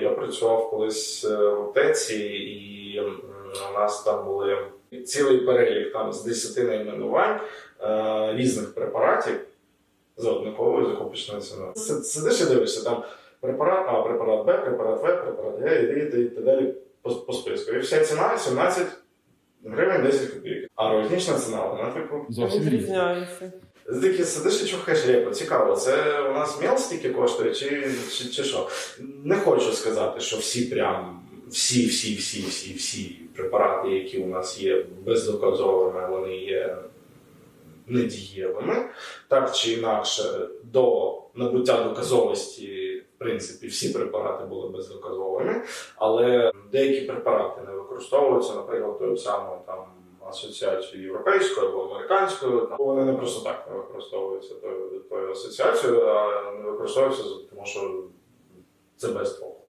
Я працював колись е, в аптеці, і у нас там були цілий перелік там з 10 найменувань е, різних препаратів за однаковою закупочною ціною. Сидиш і дивишся там препарат А, препарат Б, препарат В, препарат Г і, так далі по, по списку. І вся ціна 17 гривень 10 копійок. А органічна ціна, вона типу. Зовсім різні. Такий сидиш і чухаєш репу. Цікаво, це у нас мел стільки коштує, чи, чи, чи що? Не хочу сказати, що всі прям всі, всі, всі, всі, всі препарати, які у нас є бездоказовими, вони є недієвими. Так чи інакше, до набуття доказовості, в принципі, всі препарати були бездоказовими, але деякі препарати не використовуються, наприклад, тою самою там асоціацією європейською або американською. Вони не просто так не використовуються тою, асоціацією, а не використовуються, тому що це без толку.